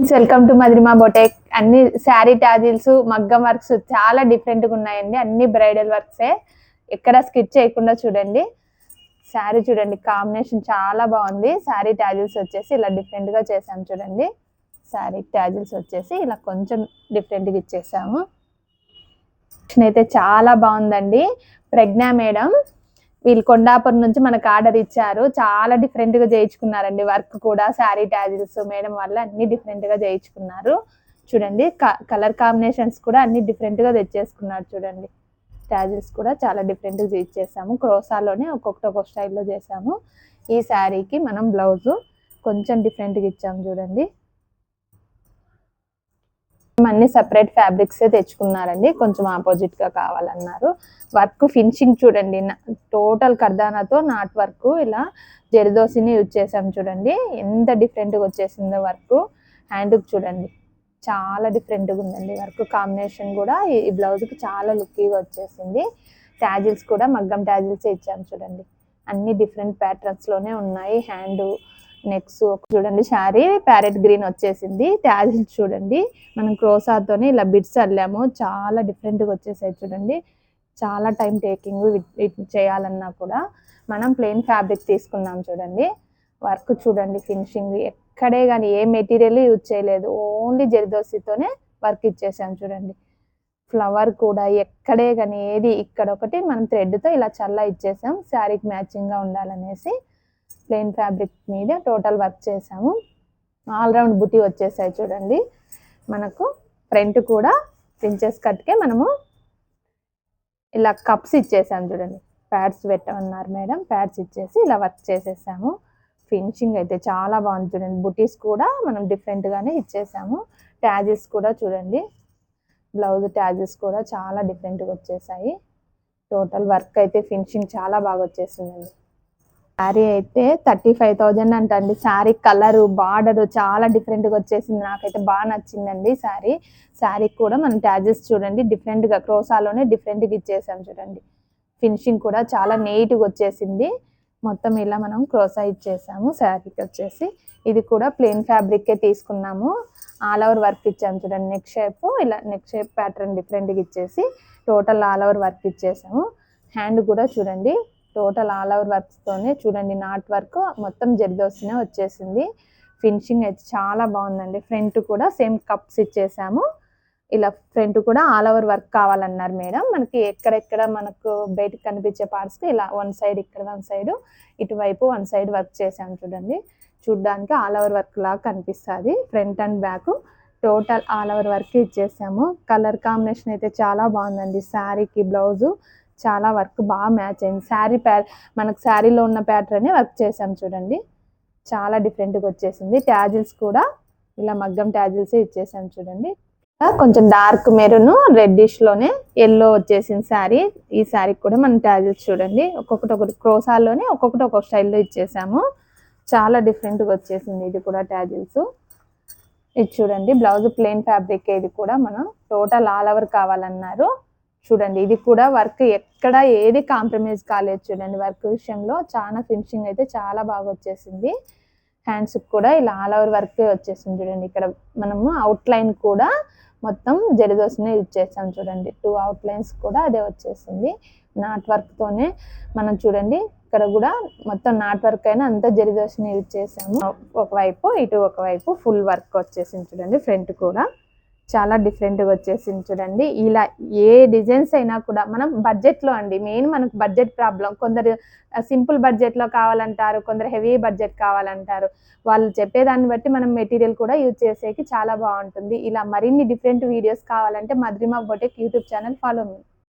Welcome to Madhurima boutique అన్ని sari tassels మగ్గం works చాలా డిఫరెంట్గా ఉన్నాయండి. అన్ని బ్రైడల్ వర్క్సే ఎక్కడ స్కిచ్ చేయకుండా చూడండి. శారీ చూడండి కాంబినేషన్ చాలా బాగుంది. శారీ టాజిల్స్ వచ్చేసి ఇలా డిఫరెంట్గా చేసాము చూడండి. శారీ టాజిల్స్ వచ్చేసి ఇలా కొంచెం డిఫరెంట్గా ఇచ్చేసాము. అయితే చాలా బాగుందండి. ప్రజ్ఞా మేడం వీళ్ళు కొండాపురం నుంచి మనకు ఆర్డర్ ఇచ్చారు. చాలా డిఫరెంట్గా చేయించుకున్నారండి వర్క్ కూడా. శారీ టాజిల్స్ మేడం వల్ల అన్ని డిఫరెంట్గా చేయించుకున్నారు. చూడండి కలర్ కాంబినేషన్స్ కూడా అన్ని డిఫరెంట్గా తెచ్చేసుకున్నారు చూడండి. టాజిల్స్ కూడా చాలా డిఫరెంట్గా చేసాము క్రోసాలోనే ఒక్కొక్కటి ఒక్కొక్క స్టైల్లో చేసాము. ఈ శారీకి మనం బ్లౌజ్ కొంచెం డిఫరెంట్గా ఇచ్చాము చూడండి. అన్ని సపరేట్ ఫ్యాబ్రిక్స్ తెచ్చుకున్నారండి. కొంచెం ఆపోజిట్గా కావాలన్నారు. వర్క్ ఫినిషింగ్ చూడండి. టోటల్ కర్దానాతో నాట్ వర్క్ ఇలా జరిదోసిని యూజ్ చేసాం చూడండి. ఎంత డిఫరెంట్గా వచ్చేసిందో వర్క్ హ్యాండ్ చూడండి. చాలా డిఫరెంట్గా ఉందండి వర్క్ కాంబినేషన్ కూడా. ఈ బ్లౌజ్కి చాలా లుక్కీగా వచ్చేసింది. ట్యాజిల్స్ కూడా మగ్గం ట్యాజిల్స్ ఇచ్చాం చూడండి. అన్ని డిఫరెంట్ ప్యాటర్న్స్లోనే ఉన్నాయి. హ్యాండ్ నెక్స్ చూడండి శారీ ప్యారెట్ గ్రీన్ వచ్చేసింది. ట్యాజిల్ చూడండి. మనం క్రోసాతోనే ఇలా బిడ్స్ అల్లాము. చాలా డిఫరెంట్గా వచ్చేసాయి చూడండి. చాలా టైం టేకింగ్ చేయాలన్నా కూడా మనం ప్లెయిన్ ఫ్యాబ్రిక్ తీసుకున్నాం చూడండి. వర్క్ చూడండి ఫినిషింగ్ ఎక్కడే కానీ ఏ మెటీరియల్ యూజ్ చేయలేదు. ఓన్లీ జరిదోసితోనే వర్క్ ఇచ్చేసాం చూడండి. ఫ్లవర్ కూడా ఎక్కడే కానీ ఏది ఇక్కడ ఒకటి మనం థ్రెడ్తో ఇలా చల్ల ఇచ్చేసాం. శారీకి మ్యాచింగ్గా ఉండాలనేసి ప్లెయిన్ ఫ్యాబ్రిక్ మీద టోటల్ వర్క్ చేసాము. ఆల్రౌండ్ బుటీ వచ్చేసాయి చూడండి. మనకు ఫ్రంట్ కూడా ప్రించెస్ కట్కే మనము ఇలా కప్స్ ఇచ్చేసాము చూడండి. ప్యాడ్స్ పెట్టమన్నారు మేడం. ప్యాడ్స్ ఇచ్చేసి ఇలా వర్క్ చేసేసాము. ఫినిషింగ్ అయితే చాలా బాగుంది చూడండి. బుటీస్ కూడా మనం డిఫరెంట్గానే ఇచ్చేసాము. ట్యాజెస్ కూడా చూడండి. బ్లౌజ్ ట్యాజెస్ కూడా చాలా డిఫరెంట్గా వచ్చేసాయి. టోటల్ వర్క్ అయితే ఫినిషింగ్ చాలా బాగా వచ్చేసిందండి. శారీ అయితే థర్టీ ఫైవ్ థౌజండ్ అంటండి. శారీ కలరు బార్డర్ చాలా డిఫరెంట్గా వచ్చేసింది. నాకైతే బాగా నచ్చిందండి శారీ. శారీకి కూడా మనం ట్యాజెస్ చూడండి డిఫరెంట్గా క్రోసాలోనే డిఫరెంట్గా ఇచ్చేసాం చూడండి. ఫినిషింగ్ కూడా చాలా నీట్గా వచ్చేసింది. మొత్తం ఇలా మనం క్రోసా ఇచ్చేసాము. శారీకి వచ్చేసి ఇది కూడా ప్లెయిన్ ఫ్యాబ్రిక్కే తీసుకున్నాము. ఆల్ ఓవర్ వర్క్ ఇచ్చాము చూడండి. నెక్ షేప్ ఇలా నెక్ షేప్ ప్యాటర్న్ డిఫరెంట్గా ఇచ్చేసి టోటల్ ఆల్ ఓవర్ వర్క్ ఇచ్చేసాము. హ్యాండ్ కూడా చూడండి. టోటల్ ఆల్ ఓవర్ వర్క్స్తోనే చూడండి నాట్ వర్క్ మొత్తం జర్దోసినే వచ్చేసింది. ఫినిషింగ్ అయితే చాలా బాగుందండి. ఫ్రంట్ కూడా సేమ్ కప్స్ ఇచ్చేసాము. ఇలా ఫ్రంట్ కూడా ఆల్ ఓవర్ వర్క్ కావాలన్నారు మేడం. మనకి ఎక్కడెక్కడ మనకు బయటకు కనిపించే పార్ట్స్కి ఇలా వన్ సైడ్ ఇక్కడ వన్ సైడ్ ఇటువైపు వన్ సైడ్ వర్క్ చేసాము చూడండి. చూడ్డానికి ఆల్ ఓవర్ వర్క్ లాగా కనిపిస్తుంది. Front and back total all over work ఇచ్చేసాము. Colour combination అయితే చాలా బాగుందండి. శారీకి బ్లౌజు చాలా వర్క్ బాగా మ్యాచ్ అయింది. శారీ ప్యా మనకు శారీలో ఉన్న ప్యాటర్నే వర్క్ చేసాం చూడండి. చాలా డిఫరెంట్గా వచ్చేసింది. ట్యాజిల్స్ కూడా ఇలా మగ్గం ట్యాజిల్సే ఇచ్చేసాం చూడండి. కొంచెం డార్క్ మెరూన్ రెడ్డిష్లోనే ఎల్లో వచ్చేసింది శారీ. ఈ శారీకి కూడా మనం ట్యాజిల్స్ చూడండి. ఒక్కొక్కటి ఒకటి క్రోసాల్లోనే ఒక్కొక్కటి ఒక్కొక్క స్టైల్లో ఇచ్చేసాము. చాలా డిఫరెంట్గా వచ్చేసింది ఇది కూడా ట్యాజిల్స్. ఇది చూడండి. బ్లౌజ్ ప్లెయిన్ ఫ్యాబ్రిక్ ఇది కూడా మనం టోటల్ ఆల్ ఓవర్ కావాలన్నారు. చూడండి ఇది కూడా వర్క్ ఎక్కడ ఏది కాంప్రమైజ్ కాలేదు చూడండి. వర్క్ విషయంలో చాలా ఫినిషింగ్ అయితే చాలా బాగా వచ్చేసింది. హ్యాండ్స్ కూడా ఇలా ఆల్ ఓవర్ వర్క్ వచ్చేసింది చూడండి. ఇక్కడ మనము అవుట్ లైన్ కూడా మొత్తం జరిదోసనే యూజ్ చేస్తాం చూడండి. టూ అవుట్ లైన్స్ కూడా అదే వచ్చేసింది. నాట్ వర్క్తోనే మనం చూడండి ఇక్కడ కూడా మొత్తం నాట్ వర్క్ అయినా అంతా జరిదోసనే యూజ్ చేసాము. ఒకవైపు ఇటు ఒకవైపు ఫుల్ వర్క్ వచ్చేసింది చూడండి ఫ్రంట్ కూడా. చాలా డిఫరెంట్గా వచ్చేసింది చూడండి. ఇలా ఏ డిజైన్స్ అయినా కూడా మనం బడ్జెట్లో అండి మెయిన్ మనకు బడ్జెట్ ప్రాబ్లం కొందరు సింపుల్ బడ్జెట్లో కావాలంటారు కొందరు హెవీ బడ్జెట్ కావాలంటారు. వాళ్ళు చెప్పేదాన్ని బట్టి మనం మెటీరియల్ కూడా యూజ్ చేసేకి చాలా బాగుంటుంది. ఇలా మరిన్ని డిఫరెంట్ వీడియోస్ కావాలంటే Madrima boutique YouTube channel follow మీ